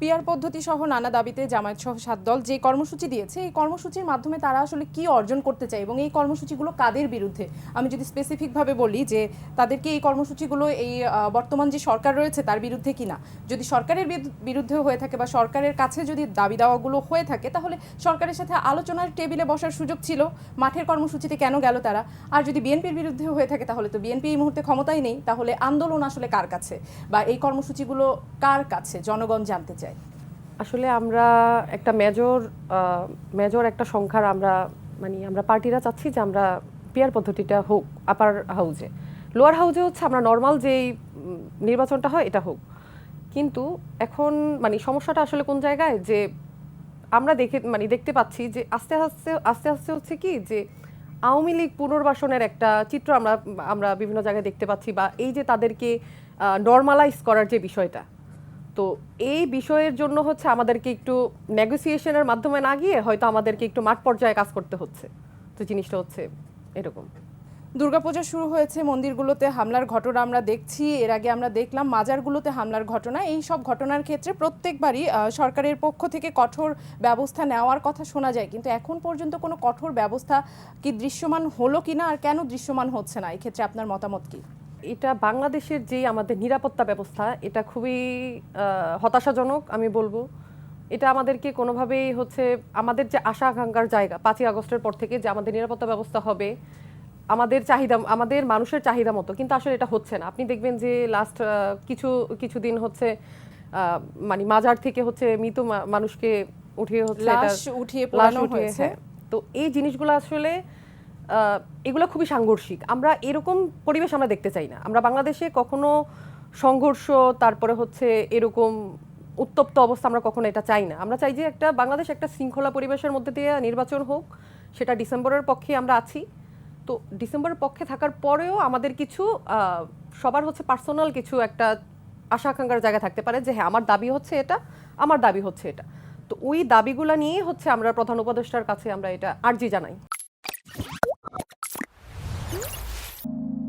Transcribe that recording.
Peer পদ্ধতি সহ নানা দাবিতে জামায়াত সহ সাত দল যে কর্মসূচি দিয়েছে, এই কর্মসূচির মাধ্যমে তারা আসলে কি অর্জন করতে চায় এবং এই কর্মসূচিগুলো কাদের বিরুদ্ধে? আমি যদি স্পেসিফিকভাবে বলি যে তাদেরকে এই কর্মসূচিগুলো এই বর্তমান যে সরকার রয়েছে তার বিরুদ্ধে কিনা? যদি সরকারের বিরু- বিরুদ্ধে হয়ে থাকে বা সরকারের কাছে যদি দাবি দাওয়াগুলো হয়ে থাকে, তাহলে সরকারের সাথে আলোচনার টেবিলে বসার সুযোগ ছিল, মাঠের কর্মসূচিতে কেন গেল তারা? আর যদি বিএনপির বিরুদ্ধে হয়ে থাকে তাহলে তো বিএনপি এই মুহূর্তে ক্ষমতায় নেই, তাহলে আন্দোলন আসলে কার কাছে? বা এই কর্মসূচিগুলো কার কাছে? জনগণ জানতে চায়। আসলে আমরা একটা মেজর মেজর একটা সংখ্যার আমরা মানে আমরা পার্টিরা চাচ্ছি যে আমরা পিয়ার পদ্ধতিটা হোক আপার হাউজে লোয়ার হাউজে হচ্ছে আমরা নর্মাল যেই নির্বাচনটা হয় এটা হোক। কিন্তু এখন মানে সমস্যাটা আসলে কোন জায়গায়? যে আমরা দেখে মানে দেখতে পাচ্ছি যে আস্তে আস্তে আস্তে আস্তে হচ্ছে কি? যে আওয়ামী লীগ পুনর্বাসনের একটা চিত্র আমরা আমরা বিভিন্ন জায়গায় দেখতে পাচ্ছি বা এই যে তাদেরকে নর্মালাইজ করার যে বিষয়টা তো এই বিষয়ের জন্য হচ্ছে আমাদেরকে একটু নেগোসিয়েশনের মাধ্যমে না গিয়ে হয়তো আমাদেরকে একটু মাঠ পর্যায়ে কাজ করতে হচ্ছে। তো জিনিসটা হচ্ছে এরকম। দুর্গাপূজা শুরু হয়েছে, মন্দিরগুলোতে হামলার ঘটনা আমরা দেখছি। এর আগে আমরা দেখলাম মাজারগুলোতে হামলার ঘটনা। এই সব ঘটনার ক্ষেত্রে প্রত্যেকবারই সরকারের পক্ষ থেকে কঠোর ব্যবস্থা নেওয়ার কথা শোনা যায়। কিন্তু এখন পর্যন্ত কোনো কঠোর ব্যবস্থা কি দৃশ্যমান হলো কিনা আর কেন দৃশ্যমান হচ্ছে না? এই ক্ষেত্রে আপনার মতামত কি? এটা বাংলাদেশের যে আমাদের নিরাপত্তা ব্যবস্থা এটা খুবই হতাশাজনক আমি বলব। এটা আমাদেরকে কোনোভাবেই হচ্ছে আমাদের যে আশা আকাঙ্ক্ষার জায়গা পাঁচই আগস্টের পর থেকে যে আমাদের নিরাপত্তা ব্যবস্থা হবে আমাদের চাহিদা আমাদের মানুষের চাহিদা মতো কিন্তু আসলে এটা হচ্ছে না। আপনি দেখবেন যে লাস্ট কিছু কিছুদিন হচ্ছে আহ, মানে মাজার থেকে হচ্ছে মৃত মানুষকে উঠিয়ে হচ্ছে উঠিয়ে হ্যাঁ। তো এই জিনিসগুলো আসলে এগুলো খুবই সাংঘর্ষিক। আমরা এরকম পরিবেশ আমরা দেখতে চাই না। আমরা বাংলাদেশে কখনো সংঘর্ষ, তারপরে হচ্ছে এরকম উত্তপ্ত অবস্থা আমরা কখনো এটা চাই না। আমরা চাই যে একটা বাংলাদেশ একটা শৃঙ্খলা পরিবেশের মধ্যে দিয়ে নির্বাচন হোক। সেটা ডিসেম্বরের পক্ষে আমরা আছি। তো ডিসেম্বরের পক্ষে থাকার পরেও আমাদের কিছু সবার হচ্ছে পার্সোনাল কিছু একটা আশা আকাঙ্ক্ষার জায়গা থাকতে পারে যে হ্যাঁ আমার দাবি হচ্ছে এটা, আমার দাবি হচ্ছে এটা। তো ওই দাবিগুলো নিয়ে হচ্ছে আমরা প্রধান উপদেষ্টার কাছে আমরা এটা আর্জি জানাই।